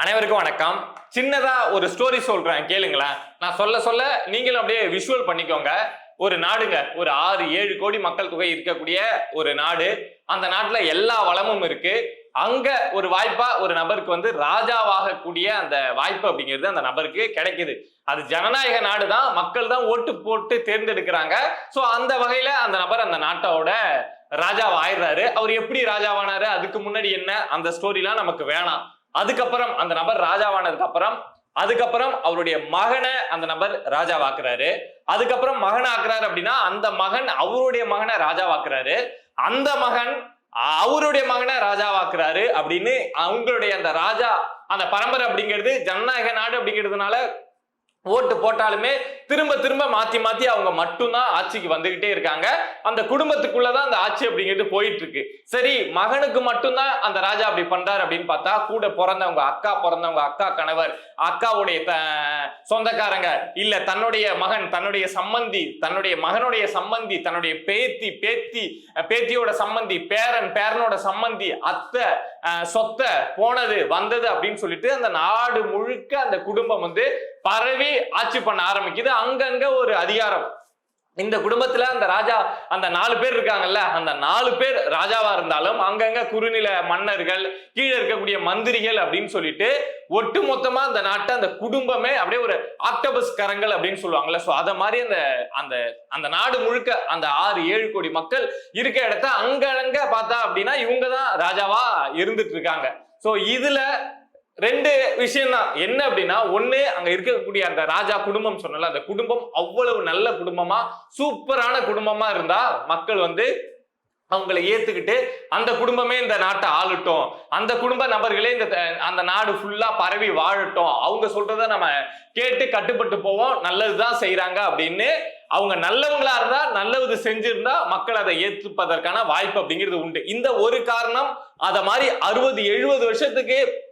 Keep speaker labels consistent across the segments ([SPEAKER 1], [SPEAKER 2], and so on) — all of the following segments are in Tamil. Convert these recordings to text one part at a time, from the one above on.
[SPEAKER 1] அனைவருக்கும் வணக்கம். சின்னதா ஒரு ஸ்டோரி சொல்றேன் கேளுங்களேன். நான் சொல்ல சொல்ல நீங்களும் அப்படியே விஷுவல் பண்ணிக்கோங்க. ஒரு நாடுங்க ஒரு ஆறு ஏழு கோடி மக்கள் தொகை இருக்கக்கூடிய ஒரு நாடு. அந்த நாட்டுல எல்லா வளமும் இருக்கு. அங்க ஒரு வாய்ப்பா ஒரு நபருக்கு வந்து ராஜாவாகக்கூடிய அந்த வாய்ப்பு அப்படிங்கிறது அந்த நபருக்கு கிடைக்குது. அது ஜனநாயக நாடு தான் மக்கள் தான் ஓட்டு போட்டு தேர்ந்தெடுக்கிறாங்க. சோ அந்த வகையில அந்த நபர் அந்த நாட்டோட ராஜாவாயிடுறாரு அவர் எப்படி ராஜாவானாரு? அதுக்கு முன்னாடி என்ன? அந்த ஸ்டோரிலாம் நமக்கு வேணாம். அதுக்கப்புறம் அந்த நபர் ராஜாவானதுக்கு அப்புறம் அதுக்கப்புறம் அவருடைய மகனை அந்த நபர் ராஜாவாக்குறாரு. அதுக்கப்புறம் மகன் ஆக்குறாரு அப்படின்னா அந்த மகன் அவருடைய மகனை ராஜாவாக்குறாரு. அந்த மகன் அவருடைய மகனை ராஜாவாக்குறாரு அப்படின்னு அவங்களுடைய அந்த ராஜா அந்த பரம்பரை அப்படிங்கிறது ஜனநாயக நாடு அப்படிங்கிறதுனால ஓட்டு போட்டாலுமே திரும்ப திரும்ப மாத்தி மாத்தி அவங்க மட்டும்தான் ஆட்சிக்கு வந்துகிட்டே இருக்காங்க. அந்த குடும்பத்துக்குள்ளதான் அந்த ஆட்சி அப்படிங்கிறது போயிட்டு இருக்கு சரி மகனுக்கு மட்டும்தான் அந்த ராஜா அப்படி பண்றாரு அப்படின்னு பார்த்தா கூட பிறந்தவங்க அக்கா பிறந்தவங்க அக்கா கணவர் அக்காவுடைய த- சொந்தக்காரங்க இல்ல தன்னுடைய மகன் தன்னுடைய சம்மந்தி தன்னுடைய மகனுடைய சம்மந்தி தன்னுடைய பேத்தி பேத்தி பேத்தியோட சம்மந்தி பேரன் பேரனோட சம்மந்தி அத்தை சொத்தை போனது வந்தது அப்படின்னு சொல்லிட்டு அந்த நாடு முழுக்க அந்த குடும்பம் வந்து பரவி ஆட்சி பண்ண ஆரம்பிக்குது. அங்கங்க ஒரு அதிகாரம். இந்த குடும்பத்துல அந்த ராஜா அந்த நாலு பேர் இருக்காங்கல்ல அந்த நாலு பேர் ராஜாவா இருந்தாலும் அங்கங்க குறுநில மன்னர்கள் கீழே இருக்கக்கூடிய மந்திரிகள் அப்படின்னு சொல்லிட்டு ஒட்டு மொத்தமா அந்த நாட்டை அந்த குடும்பமே அப்படியே ஒரு ஆக்டபஸ் கரங்கள் அப்படின்னு சொல்லுவாங்கல்ல. ஸோ அதை மாதிரி அந்த அந்த அந்த நாடு முழுக்க அந்த ஆறு ஏழு கோடி மக்கள் இருக்க இடத்த அங்கங்க பார்த்தா அப்படின்னா இவங்க தான் ராஜாவா இருந்துட்டு இருக்காங்க ஸோ இதுல ரெண்டு விஷயம் தான் என்ன அப்படின்னா ஒண்ணு அங்க இருக்கக்கூடிய அந்த ராஜா குடும்பம் சொன்னல அந்த குடும்பம் அவ்வளவு நல்ல குடும்பமா சூப்பரான குடும்பமா இருந்தா மக்கள் வந்து அவங்களை ஏத்துக்கிட்டு அந்த குடும்பமே இந்த நாட்டை ஆளட்டும். அந்த குடும்ப நபர்களே இந்த த- அந்த நாடு ஃபுல்லா பரவி வாழட்டும். அவங்க சொல்றத நம்ம கேட்டு கட்டுப்பட்டு போவோம். நல்லதுதான் செய்யறாங்க அப்படின்னு அவங்க நல்லவங்களா இருந்தா நல்லது செஞ்சிருந்தா மக்கள் அதை ஏற்றுப்பதற்கான வாய்ப்பு அப்படிங்கிறது உண்டு. இந்த ஒரு காரணம் அத மாதிரி அறுபது எழுபது வருஷத்துக்கு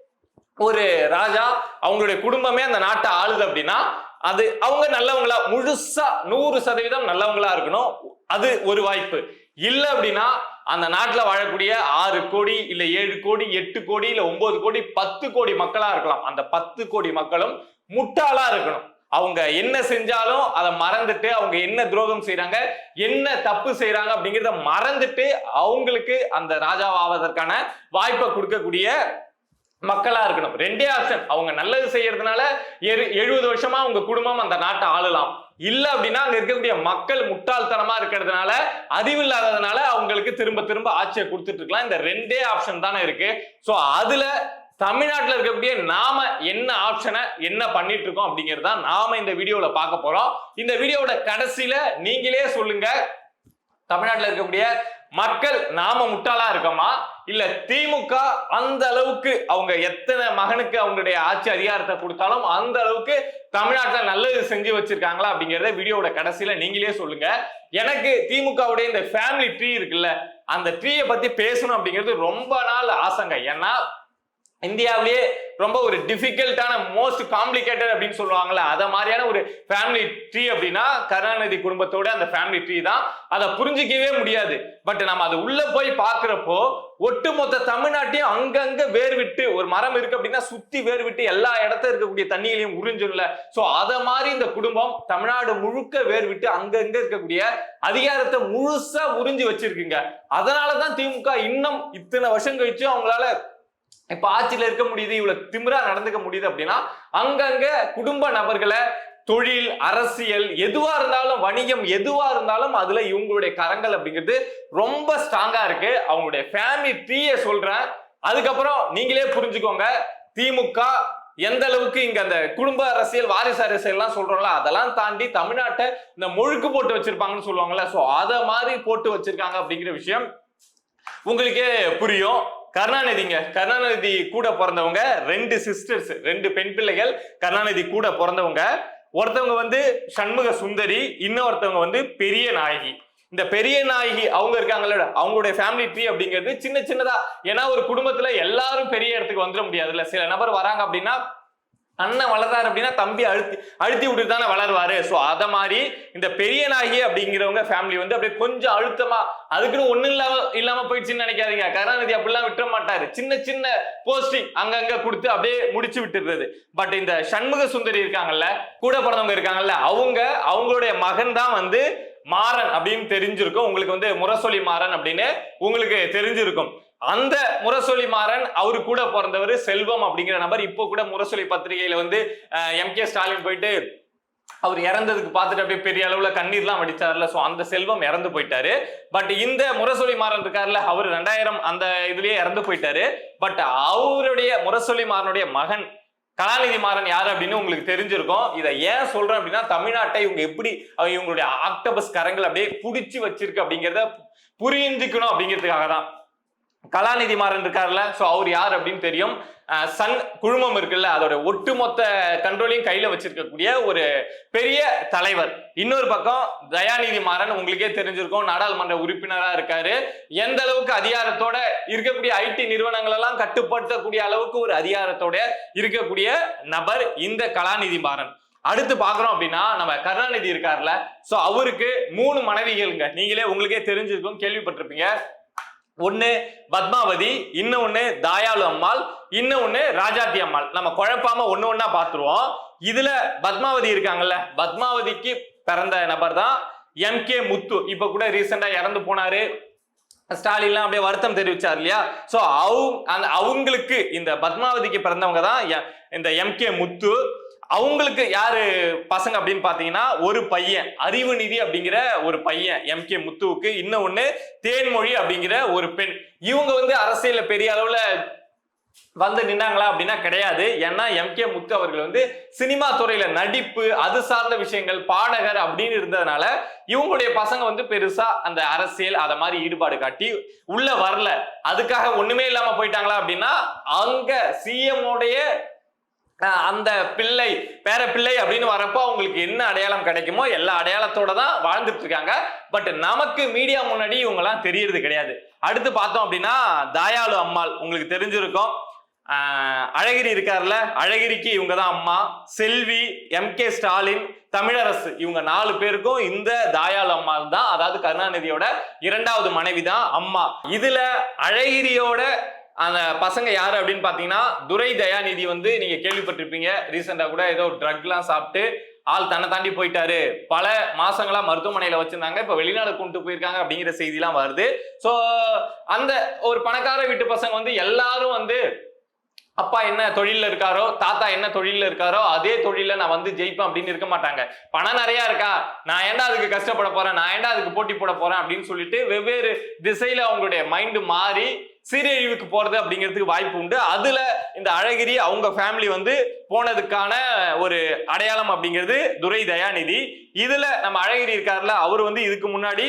[SPEAKER 1] ஒரு ராஜா அவங்களுடைய குடும்பமே அந்த நாட்டை ஆளுது அப்படின்னா அது அவங்க நல்லவங்களா முழுசா நூறு சதவீதம் நல்லவங்களா இருக்கணும். அது ஒரு வாய்ப்பு. இல்லை அப்படின்னா அந்த நாட்டில் வாழக்கூடிய ஆறு கோடி இல்லை ஏழு கோடி எட்டு கோடி இல்லை ஒன்பது கோடி பத்து கோடி மக்களாக இருக்கலாம். அந்த பத்து கோடி மக்களும் முட்டாளாக இருக்கணும். அவங்க என்ன செஞ்சாலும் அதை மறந்துட்டு அவங்க என்ன துரோகம் செய்கிறாங்க என்ன தப்பு செய்கிறாங்க அப்படிங்கிறத மறந்துட்டு அவங்களுக்கு அந்த ராஜாவாவதற்கான வாய்ப்பை கொடுக்கக்கூடிய மக்களா இருக்கணும். ரெண்டே ஆப்ஷன் அவங்க நல்லது செய்யறதுனால எழுபது வருஷமா அவங்க குடும்பம் அந்த நாட்டை ஆளலாம். இல்ல அப்படின்னா அங்க இருக்கக்கூடிய மக்கள் முட்டாள்தனமா இருக்கிறதுனால அறிவில்லாததுனால அவங்களுக்கு திரும்ப திரும்ப ஆட்சியை கொடுத்துட்டு இருக்கலாம். இந்த ரெண்டே ஆப்ஷன் தானே இருக்கு. சோ அதுல தமிழ்நாட்டில் இருக்கக்கூடிய நாம என்ன ஆப்ஷனை என்ன பண்ணிட்டு இருக்கோம் தான் நாம இந்த வீடியோவில் பார்க்க போறோம். இந்த வீடியோவோட கடைசியில நீங்களே சொல்லுங்க. தமிழ்நாட்டில் இருக்கக்கூடிய மக்கள் நாம முட்டாளா இருக்கோமா? இல்ல திமுக அந்த அளவுக்கு அவங்க எத்தனை மகனுக்கு அவங்களுடைய ஆட்சி அதிகாரத்தை கொடுத்தாலும் அந்த அளவுக்கு தமிழ்நாட்டில் நல்லது செஞ்சு வச்சிருக்காங்களா அப்படிங்கறத வீடியோவோட கடைசியில நீங்களே சொல்லுங்க. எனக்கு திமுகவுடைய இந்த ஃபேமிலி ட்ரீ இருக்குல்ல அந்த ட்ரீயை பத்தி பேசணும் அப்படிங்கிறது ரொம்ப நாள் ஆசைங்க. ஏன்னா இந்தியாவிலேயே ரொம்ப ஒரு டிஃபிகல்ட்டான மோஸ்ட் காம்ப்ளிகேட்டட் அப்படின்னு சொல்லுவாங்கல்ல அதை மாதிரியான ஒரு ஃபேமிலி ட்ரீ அப்படின்னா கருணாநிதி குடும்பத்தோட அந்த ஃபேமிலி ட்ரீ தான். அதை புரிஞ்சிக்கவே முடியாது. பட் நம்ம அது உள்ள போய் பார்க்குறப்போ ஒட்டுமொத்த தமிழ்நாட்டையும் அங்கங்க வேர் விட்டு ஒரு மரம் இருக்கு அப்படின்னா சுத்தி வேர் விட்டு எல்லா இடத்துல இருக்கக்கூடிய தண்ணிகளையும் உறிஞ்சிடல சோ அத மாதிரி இந்த குடும்பம் தமிழ்நாடு முழுக்க வேர் விட்டு அங்கங்க இருக்கக்கூடிய அதிகாரத்தை முழுசா உறிஞ்சி வச்சிருக்குங்க. அதனாலதான் திமுக இன்னும் இத்தனை வருஷம் கழிச்சு அவங்களால இப்ப ஆட்சியில இருக்க முடியுது இவ்வளவு திமிரா நடந்துக்க முடியுது அப்படின்னா அங்கங்க குடும்ப நபர்களை தொழில் அரசியல் எதுவா இருந்தாலும் வணிகம் எதுவா இருந்தாலும் அதுல இவங்களுடைய கரங்கள் அப்படிங்கிறது ரொம்ப ஸ்ட்ராங்கா இருக்கு. அவங்களுடைய ஃபேமிலி ட்ரீய சொல்றேன். அதுக்கப்புறம் நீங்களே புரிஞ்சுக்கோங்க திமுக எந்த அளவுக்கு இங்க அந்த குடும்ப அரசியல் வாரிசு அரசியல் எல்லாம் சொல்றோம்ல அதெல்லாம் தாண்டி தமிழ்நாட்டை இந்த முழுக்கு போட்டு வச்சிருப்பாங்கன்னு சொல்லுவாங்கல்ல சோ அத மாதிரி போட்டு வச்சிருக்காங்க அப்படிங்கிற விஷயம் உங்களுக்கே புரியும். கருணாநிதிங்க கருணாநிதி கூட பிறந்தவங்க ரெண்டு சிஸ்டர்ஸ் ரெண்டு பெண் பிள்ளைகள் கருணாநிதி கூட பிறந்தவங்க. ஒருத்தவங்க வந்து சண்முக சுந்தரி இன்னொருத்தவங்க வந்து பெரிய நாயகி. இந்த பெரிய நாயகி அவங்க இருக்காங்கல்ல அவங்களுடைய ஃபேமிலி ட்ரீ அப்படிங்கிறது சின்ன சின்னதா. ஏன்னா ஒரு குடும்பத்துல எல்லாரும் பெரிய இடத்துக்கு வந்துட முடியாதுல்ல. சில நபர் வராங்க அப்படின்னா அண்ணன் வளர்றாரு அப்படின்னா தம்பி அழுத்தி அழுத்தி விட்டு தானே வளருவாரு. ஸோ அதை மாதிரி இந்த பெரிய நாயகி அப்படிங்கிறவங்க ஃபேமிலி வந்து அப்படியே கொஞ்சம் அழுத்தமா அதுக்குன்னு ஒன்றும் இல்லாம இல்லாம போயிடுச்சுன்னு நினைக்காதீங்க. கருணாநிதி அப்படிலாம் விட்டுற மாட்டாரு. சின்ன சின்ன போஸ்டிங் அங்கங்க கொடுத்து அப்படியே முடிச்சு விட்டுறது. பட் இந்த சண்முக சுந்தரி இருக்காங்கல்ல கூட பிறந்தவங்க இருக்காங்கல்ல அவங்க அவங்களுடைய மகன் தான் வந்து மாறன் அப்படின்னு தெரிஞ்சிருக்கும். உங்களுக்கு வந்து முரசொலி மாறன் அப்படின்னு உங்களுக்கு தெரிஞ்சிருக்கும். அந்த முரசொலி மாறன் அவரு கூட பிறந்தவர் செல்வம் அப்படிங்கிற நபர் இப்போ கூட முரசொலி பத்திரிகையில வந்து எம் கே ஸ்டாலின் போயிட்டு அவர் இறந்ததுக்கு பார்த்துட்டு அப்படியே பெரிய அளவுல கண்ணீர்லாம் வடிச்சார்ல ஸோ அந்த செல்வம் இறந்து போயிட்டாரு. பட் இந்த முரசொலி மாறன் இருக்காருல்ல அவர் ரெண்டாயிரம் அந்த இதுலயே இறந்து போயிட்டாரு. பட் அவருடைய முரசொலி மாறனுடைய மகன் கலாநிதி மாறன் யார் அப்படின்னு உங்களுக்கு தெரிஞ்சிருக்கும். இதை ஏன் சொல்றேன் அப்படின்னா தமிழ்நாட்டை இவங்க எப்படி இவங்களுடைய ஆக்டபஸ் கரங்கள் அப்படியே புடிச்சு வச்சிருக்கு அப்படிங்கிறத புரிஞ்சுக்கணும் அப்படிங்கிறதுக்காக தான் கலாநிதி மாறன் இருக்கார்ல ஸோ அவர் யார் அப்படின்னு தெரியும். சன் குழுமம் இருக்குல்ல அதோட ஒட்டுமொத்த கண்ட்ரோலையும் கையில வச்சிருக்கக்கூடிய ஒரு பெரிய தலைவர். இன்னொரு பக்கம் தயாநிதி மாறன் உங்களுக்கே தெரிஞ்சிருக்கும் நாடாளுமன்ற உறுப்பினரா இருக்காரு. எந்த அளவுக்கு அதிகாரத்தோட இருக்கக்கூடிய ஐடி நிறுவனங்கள் எல்லாம் கட்டுப்படுத்தக்கூடிய அளவுக்கு ஒரு அதிகாரத்தோட இருக்கக்கூடிய நபர் இந்த கலாநிதி மாறன் அடுத்து பாக்குறோம் அப்படின்னா நம்ம கருணாநிதி இருக்காருல்ல சோ அவருக்கு மூணு மனைவிகள்ங்க. நீங்களே உங்களுக்கே தெரிஞ்சிருக்கும் கேள்விப்பட்டிருப்பீங்க. ஒன்று பத்மாவதி இன்னொன்று தாயாளு அம்மாள் இன்னொன்று ராஜாத்தி அம்மாள். நம்ம குழப்பாம ஒன்று ஒன்றா பார்த்துருவோம் இதுல பத்மாவதி இருக்காங்கல்ல பத்மாவதிக்கு பிறந்த நபர் தான் எம் கே முத்து. இப்போ கூட ரீசெண்டாக இறந்து போனாரு. ஸ்டாலின்லாம் அப்படியே வருத்தம் தெரிவிச்சார் இல்லையா? ஸோ அவங்க அந்த அவங்களுக்கு இந்த பத்மாவதிக்கு பிறந்தவங்க தான் எ- இந்த எம் கே முத்து. அவங்களுக்கு யாரு பசங்க அப்படின்னு பாத்தீங்கன்னா ஒரு பையன். அறிவு நிதி அப்படிங்கிற ஒரு பையன் எம் கே முத்துவுக்கு. இன்னொன்னு தேன்மொழி அப்படிங்கிற ஒரு பெண். இவங்க வந்து அரசியல பெரிய அளவுல வந்து நின்னாங்களா அப்படின்னா கிடையாது. ஏன்னா எம் கே முத்து அவர்கள் வந்து சினிமா துறையில நடிப்பு அது சார்ந்த விஷயங்கள் பாடகர் அப்படின்னு இருந்ததுனால இவங்களுடைய பசங்க வந்து பெருசா அந்த அரசியல் அதை மாதிரி ஈடுபாடு காட்டி உள்ள வரல. அதுக்காக ஒண்ணுமே இல்லாம போயிட்டாங்களா அப்படின்னா அங்க சிஎம் உடைய அந்த பிள்ளை பேர பிள்ளை அப்படின்னு வரப்போ அவங்களுக்கு என்ன அடையாளம் கிடைக்குமோ எல்லா அடையாளத்தோட தான் வாழ்ந்துட்டு இருக்காங்க பட் நமக்கு மீடியா முன்னாடி இவங்கெல்லாம் தெரியறது கிடையாது. அடுத்து பார்த்தோம் அப்படின்னா தாயாளு அம்மாள். உங்களுக்கு தெரிஞ்சிருக்கும். அழகிரி இருக்கார்ல. அழகிரிக்கு இவங்க தான் அம்மா. Selvi M K Stalin Tamilarasu. இவங்க நாலு பேருக்கும் இந்த தாயாளு அம்மாள் தான். அதாவது கருணாநிதியோட இரண்டாவது மனைவி தான் அம்மா. இதுல அழகிரியோட அந்த பசங்க யாரு அப்படின்னு பாத்தீங்கன்னா துரை தயாநிதி வந்து நீங்க கேள்விப்பட்டிருப்பீங்க. ரீசெண்டா கூட ஏதோ ட்ரக்லாம் சாப்பிட்டு ஆள் தன்னை தாண்டி போயிட்டாரு. பல மாசங்களா மருத்துவமனையில வச்சிருந்தாங்க. இப்ப வெளிநாடு கொண்டு போயிருக்காங்க அப்படிங்கிற செய்திலாம் வருது. சோ அந்த ஒரு பணக்கார வீட்டு பசங்க வந்து எல்லாரும் வந்து அப்பா என்ன தொழில்ல இருக்காரோ தாத்தா என்ன தொழில்ல இருக்காரோ அதே தொழில நான் வந்து ஜெயிப்பேன் அப்படின்னு இருக்க மாட்டாங்க. பணம் நிறைய இருக்கா? நான் ஏண்டா அதுக்கு கஷ்டப்பட போறேன்? நான் ஏண்டா அதுக்கு போட்டி போட போறேன்? அப்படின்னு சொல்லிட்டு வெவ்வேறு திசையில அவங்களுடைய மைண்டு மாறி சீரழிவுக்கு போறது அப்படிங்கிறதுக்கு வாய்ப்பு உண்டு. அதுல இந்த அழகிரி அவங்க ஃபேமிலி வந்து போனதுக்கான ஒரு அடையாளம் அப்படிங்கிறது துரை தயாநிதி இதுல நம்ம அழகிரி இருக்கார்ல அவர் வந்து இதுக்கு முன்னாடி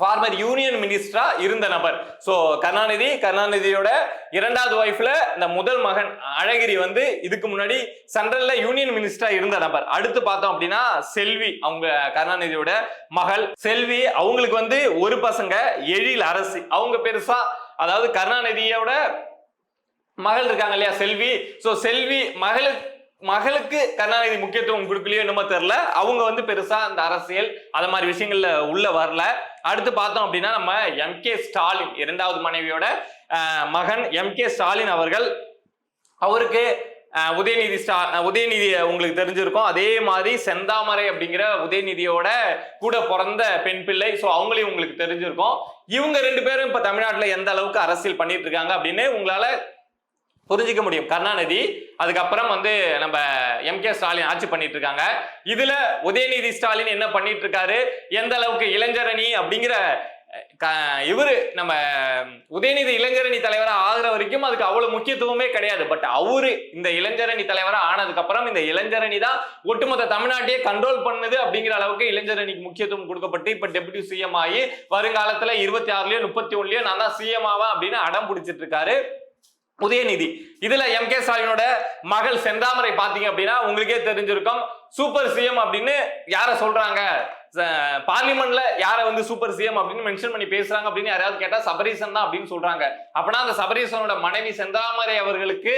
[SPEAKER 1] ஃபார்மர் யூனியன் மினிஸ்டரா இருந்த நபர். ஸோ கருணாநிதி கருணாநிதியோட இரண்டாவது ஒய்ஃப்ல இந்த முதல் மகன் அழகிரி வந்து இதுக்கு முன்னாடி சென்ட்ரல்ல யூனியன் மினிஸ்டரா இருந்த நபர். அடுத்து பார்த்தோம் அப்படின்னா செல்வி அவங்க கருணாநிதியோட மகள். செல்வி அவங்களுக்கு வந்து ஒரு பசங்க எழில் அரசு. அவங்க பெருசா அதாவது கருணாநிதியோட மகள் இருக்காங்க இல்லையா செல்வி. ஸோ செல்வி மகளுக்கு மகளுக்கு கருணாநிதி முக்கியத்துவம் கொடுக்கலையோ என்னமோ தெரியல. அவங்க வந்து பெருசா அந்த அரசியல் அத மாதிரி விஷயங்கள்ல உள்ள வரல. அடுத்து பார்த்தோம் அப்படின்னா நம்ம எம் கே ஸ்டாலின் இரண்டாவது மனைவியோட மகன் எம் கே ஸ்டாலின் அவர்கள் அவருக்கு உதயநிதி ஸ்டா உதயநிதி உங்களுக்கு தெரிஞ்சிருக்கும். அதே மாதிரி செந்தாமரை அப்படிங்கிற உதயநிதியோட கூட பிறந்த பெண் பிள்ளை. ஸோ அவங்களையும் உங்களுக்கு தெரிஞ்சிருக்கும். இவங்க ரெண்டு பேரும் இப்போ தமிழ்நாட்டில் எந்த அளவுக்கு அரசியல் பண்ணிட்டு இருக்காங்க அப்படின்னு உங்களால புரிஞ்சிக்க முடியும். கருணாநிதி அதுக்கப்புறம் வந்து நம்ம எம் கே ஸ்டாலின் ஆட்சி பண்ணிட்டு இருக்காங்க இதுல உதயநிதி ஸ்டாலின் என்ன பண்ணிட்டு இருக்காரு எந்த அளவுக்கு இளைஞரணி அப்படிங்கிற க- இவரு நம்ம உதயநிதி இளைஞரணி தலைவரா ஆகிற வரைக்கும் அதுக்கு அவ்வளவு முக்கியத்துவமே கிடையாது. பட் அவரு இந்த இளைஞரணி தலைவரா ஆனதுக்கு அப்புறம் இந்த இளைஞரணி தான் ஒட்டுமொத்த தமிழ்நாட்டையே கண்ட்ரோல் பண்ணுது அப்படிங்கிற அளவுக்கு இளைஞரணிக்கு முக்கியத்துவம் கொடுக்கப்பட்டு இப்ப டெபுட்டி சிஎம் ஆகி வருங்காலத்துல இருபத்தி ஆறுலயோ முப்பத்தி ஒண்ணுலயோ நான் தான் சிஎம் ஆவா அப்படின்னு அடம் பிடிச்சிட்டு இருக்காரு உதயநிதி இதுல எம் கே ஸ்டாலினோட மகள் செந்தாமரை பாத்தீங்க அப்படின்னா உங்களுக்கே தெரிஞ்சிருக்கும். சூப்பர் சிஎம் அப்படின்னு யார சொல்றாங்க? பார்லிமெண்ட்ல யார வந்து சூப்பர் சிஎம் அப்படின்னு மென்ஷன் பண்ணி பேசுறாங்க அப்படின்னு யாராவது கேட்டா சபரீசன் தான் அப்படின்னு சொல்றாங்க. அப்படின்னா அந்த சபரீசனோட மனைவி செந்தாமரை அவர்களுக்கு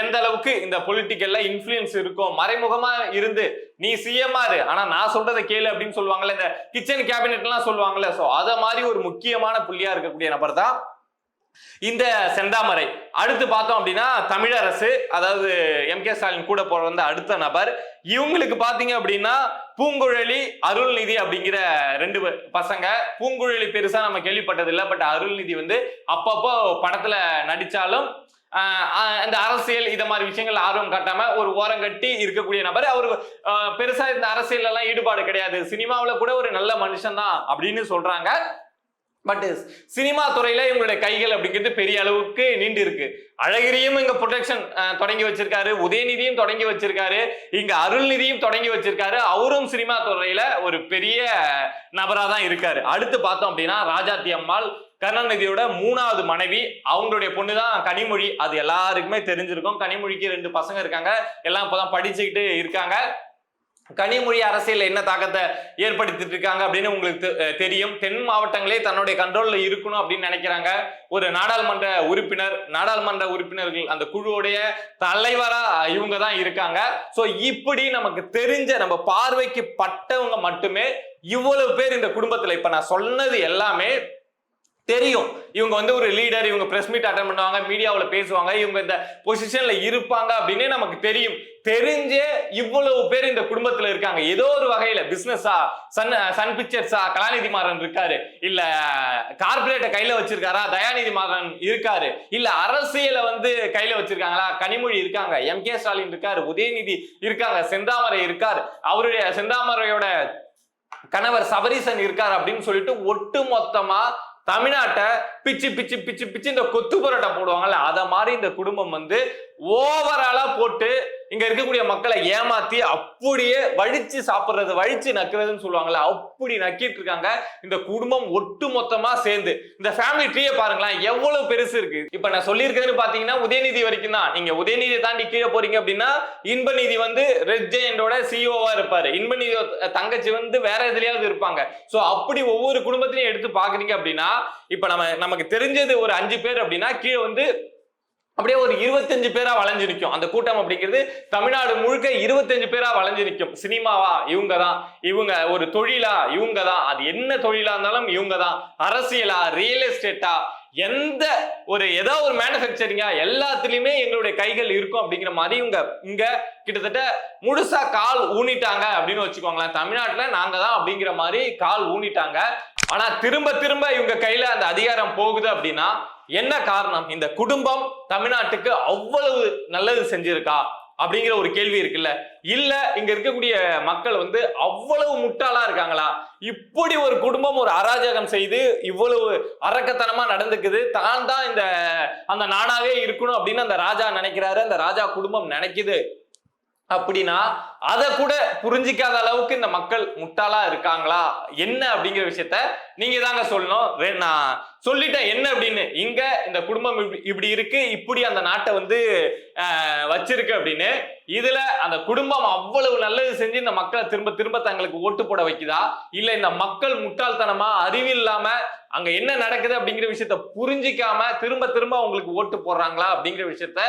[SPEAKER 1] எந்த அளவுக்கு இந்த பொலிட்டிக்கல்ல இன்ஃபுளுன்ஸ் இருக்கும் மறைமுகமா இருந்து நீ சிஎம் இரு ஆனா நான் சொல்றதை கேளு அப்படின்னு சொல்லுவாங்கல்ல இந்த கிச்சன் கேபினெட் எல்லாம் சொல்லுவாங்கல்ல சோ அத மாதிரி ஒரு முக்கியமான புள்ளியா இருக்கக்கூடிய நபர் தான் இந்த செந்தாமரை. அடுத்து பார்த்தோம் அப்படின்னா தமிழரசு அதாவது எம் கே ஸ்டாலின் கூட போற வந்த அடுத்த நபர். இவங்களுக்கு பாத்தீங்க அப்படின்னா பூங்குழலி அருள்நிதி அப்படிங்கிற ரெண்டு பசங்க. பூங்குழலி பெருசா நம்ம கேள்விப்பட்டது இல்லை பட் அருள்நிதி வந்து அப்பப்போ படத்துல நடிச்சாலும் ஆஹ் இந்த அரசியல் இத மாதிரி விஷயங்கள் ஆர்வம் காட்டாம ஒரு ஓரம் கட்டி இருக்கக்கூடிய நபர். அவரு ஆஹ் பெருசா இந்த அரசியல் எல்லாம் ஈடுபாடு கிடையாது. சினிமாவுல கூட ஒரு நல்ல மனுஷன் தான் அப்படின்னு சொல்றாங்க. பட் சினிமா துறையில இவங்களுடைய கைகள் அப்படிங்கிறது பெரிய அளவுக்கு நீண்டு இருக்கு. அழகிரியும் இங்க ப்ரொடெக்ஷன் தொடங்கி வச்சிருக்காரு. உதயநிதியும் தொடங்கி வச்சிருக்காரு. இங்க அருள்நிதியும் தொடங்கி வச்சிருக்காரு. அவரும் சினிமா துறையில ஒரு பெரிய நபரா தான் இருக்காரு. அடுத்து பார்த்தோம் அப்படின்னா ராஜாத்தி அம்மாள் கருணாநிதியோட மூணாவது மனைவி. அவங்களுடைய பொண்ணு தான் கனிமொழி. அது எல்லாருக்குமே தெரிஞ்சிருக்கும். கனிமொழிக்கு ரெண்டு பசங்க இருக்காங்க. எல்லாம் இப்போதான் படிச்சுக்கிட்டு இருக்காங்க. கனிமொழி அரசியல் என்ன தாக்கத்தை ஏற்படுத்திட்டு இருக்காங்க அப்படின்னு உங்களுக்கு தெ- தெரியும். தென் மாவட்டங்களே தன்னுடைய கண்ட்ரோல்ல இருக்கணும் அப்படின்னு நினைக்கிறாங்க. ஒரு நாடாளுமன்ற உறுப்பினர் நாடாளுமன்ற உறுப்பினர்கள் அந்த குழுவுடைய தலைவரா இவங்க தான் இருக்காங்க. சோ இப்படி நமக்கு தெரிஞ்ச நம்ம பார்வைக்கு பட்டவங்க மட்டுமே இவ்வளவு பேர் இந்த குடும்பத்துல. இப்ப நான் சொன்னது எல்லாமே தெரியும். இவங்க வந்து ஒரு லீடர் இவங்க பிரஸ் மீட் அட்டன் பண்ணுவாங்க மீடியாவில் பேசுவாங்க இவங்க இந்த பொசிஷன்ல இருப்பாங்க அப்படின்னு நமக்கு தெரியும். தெரிஞ்சே இவ்வளவு பேர் இந்த குடும்பத்துல இருக்காங்க. ஏதோ ஒரு வகையில பிசினஸா சன் சன் பிக்சர்ஸா கலாநிதி மாறன் இருக்காரு. இல்ல கார்பரேட்டை கையில வச்சிருக்காரா தயாநிதி மாறன் இருக்காரு. இல்ல அரசியலை வந்து கையில வச்சிருக்காங்களா கனிமொழி இருக்காங்க எம் கே ஸ்டாலின் இருக்காரு உதயநிதி இருக்காங்க செந்தாமரை இருக்காரு. அவருடைய செந்தாமரையோட கணவர் சபரிசன் இருக்கார் அப்படின்னு சொல்லிட்டு ஒட்டு மொத்தமா தமிழ்நாட்டை பிச்சு பிச்சு பிச்சு பிச்சு இந்த கொத்து பரோட்டா போடுவாங்கல்ல அதை மாதிரி இந்த குடும்பம் வந்து ஓவராலா போட்டு இங்க இருக்கக்கூடிய மக்களை ஏமாத்தி அப்படியே வழிச்சு சாப்பிடுறது வழிச்சு நக்குறதுன்னு சொல்லுவாங்கல்ல அப்படி நக்கிட்டு இருக்காங்க. இந்த குடும்பம் ஒட்டு மொத்தமா சேர்ந்து. இந்த ஃபேமிலி ட்ரீயை பாருங்களேன் எவ்வளவு பெருசு இருக்கு. இப்ப நான் சொல்லியிருக்கிறதுன்னு பாத்தீங்கன்னா உதயநிதி வரைக்கும் தான் நீங்க உதயநிதியை தாண்டி கீழே போறீங்க அப்படின்னா இன்பநிதி வந்து ரெட் ஜெயண்டோட சிஓவா இருப்பாரு. இன்பநிதி தங்கச்சி வந்து வேற எதுலயாவது இருப்பாங்க. சோ அப்படி ஒவ்வொரு குடும்பத்திலையும் எடுத்து பாக்குறீங்க அப்படின்னா இப்ப நம்ம நமக்கு தெரிஞ்சது ஒரு அஞ்சு பேர் அப்படின்னா கீழே வந்து அப்படியே ஒரு இருபத்தஞ்சு பேரா வளைஞ்சு நிற்கும் அந்த கூட்டம் அப்படிங்கிறது தமிழ்நாடு முழுக்க இருபத்தஞ்சு பேரா வளைஞ்சு நிற்கும் சினிமாவா? இவங்க தான் இவங்க ஒரு தொழிலா? இவங்க தான் அது என்ன தொழிலா இருந்தாலும் இவங்க தான் அரசியலா? ரியல் எஸ்டேட்டா எந்த ஒரு ஏதோ ஒரு மேனுஃபேக்சரிங்கா எல்லாத்துலயுமே எங்களுடைய கைகள் இருக்கும் அப்படிங்கிற மாதிரி இவங்க இங்க கிட்டத்தட்ட முழுசா கால் ஊனிட்டாங்க அப்படின்னு வச்சுக்கோங்களேன். தமிழ்நாட்டுல நாங்க தான் அப்படிங்கிற மாதிரி கால் ஊனிட்டாங்க. ஆனா திரும்ப திரும்ப இவங்க கையில அந்த அதிகாரம் போகுது அப்படின்னா என்ன காரணம்? இந்த குடும்பம் தமிழ்நாட்டுக்கு அவ்வளவு நல்லது செஞ்சிருக்கா? அப்படிங்கிற ஒரு கேள்வி இருக்குல்ல. இல்ல இங்க இருக்கக்கூடிய மக்கள் வந்து அவ்வளவு முட்டாளா இருக்காங்களா? இப்படி ஒரு குடும்பம் ஒரு அராஜகம் செய்து இவ்வளவு அரக்கத்தனமா நடந்துக்குது. தான் தான் இந்த அந்த நாடாவே இருக்கணும் அப்படின்னு அந்த ராஜா நினைக்கிறாரு. அந்த ராஜா குடும்பம் நினைக்குது. அப்படின்னா அதை கூட புரிஞ்சிக்காத அளவுக்கு இந்த மக்கள் முட்டாளா இருக்காங்களா? என்ன அப்படிங்கிற விஷயத்த நீங்க தாங்க சொல்லணும். நான் சொல்லிட்டேன் என்ன அப்படின்னு. இங்க இந்த குடும்பம் இப்படி- இப்படி இருக்கு இப்படி அந்த நாட்டை வந்து வச்சிருக்கு அப்படின்னு. இதுல அந்த குடும்பம் அவ்வளவு நல்லது செஞ்சு இந்த மக்களை திரும்ப திரும்ப தங்களுக்கு ஓட்டு போட வைக்குதா? இல்ல இந்த மக்கள் முட்டாள்தனமா அறிவில்லாம அங்க என்ன நடக்குது அப்படிங்கிற விஷயத்த புரிஞ்சிக்காம திரும்ப திரும்ப அவங்களுக்கு ஓட்டு போடுறாங்களா அப்படிங்கிற விஷயத்த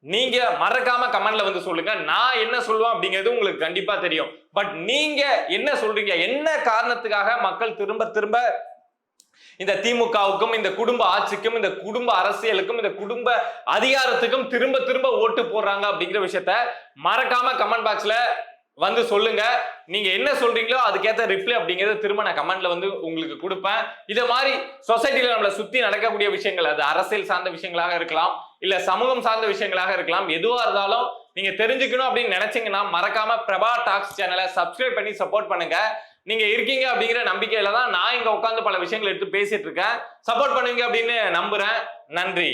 [SPEAKER 1] நீங்க மறக்காம கமெண்ட்ல வந்து சொல்லுங்க. நான் என்ன சொல்லுவேன் அப்படிங்கிறது உங்களுக்கு கண்டிப்பா தெரியும். பட் நீங்க என்ன சொல்றீங்க? என்ன காரணத்துக்காக மக்கள் திரும்ப திரும்ப இந்த திமுகவுக்கும் இந்த குடும்ப ஆட்சிக்கும் இந்த குடும்ப அரசியலுக்கும் இந்த குடும்ப அதிகாரத்துக்கும் திரும்ப திரும்ப ஓட்டு போடுறாங்க அப்படிங்கிற விஷயத்த மறக்காம கமெண்ட் பாக்ஸ்ல வந்து சொல்லுங்க. நீங்க என்ன சொல்றீங்களோ அதுக்கேத்த ரிப்ளை அப்படிங்கறத திரும்ப நான் கமெண்ட்ல வந்து உங்களுக்கு கொடுப்பேன். இதை மாதிரி சொசைட்டில நம்மளை சுத்தி நடக்கக்கூடிய விஷயங்கள் அது அரசியல் சார்ந்த விஷயங்களாக இருக்கலாம். இல்ல சமூகம் சார்ந்த விஷயங்களாக இருக்கலாம். எதுவா இருந்தாலும் நீங்க தெரிஞ்சுக்கணும் அப்படின்னு நினைச்சீங்கன்னா மறக்காம பிரபா டாக்ஸ் சேனலை சப்ஸ்கிரைப் பண்ணி சப்போர்ட் பண்ணுங்க. நீங்க இருக்கீங்க அப்படிங்கிற நம்பிக்கையில தான் நான் இங்க உட்காந்து பல விஷயங்கள் எடுத்து பேசிட்டு இருக்கேன். சப்போர்ட் பண்ணுவீங்க அப்படின்னு நம்புறேன். நன்றி.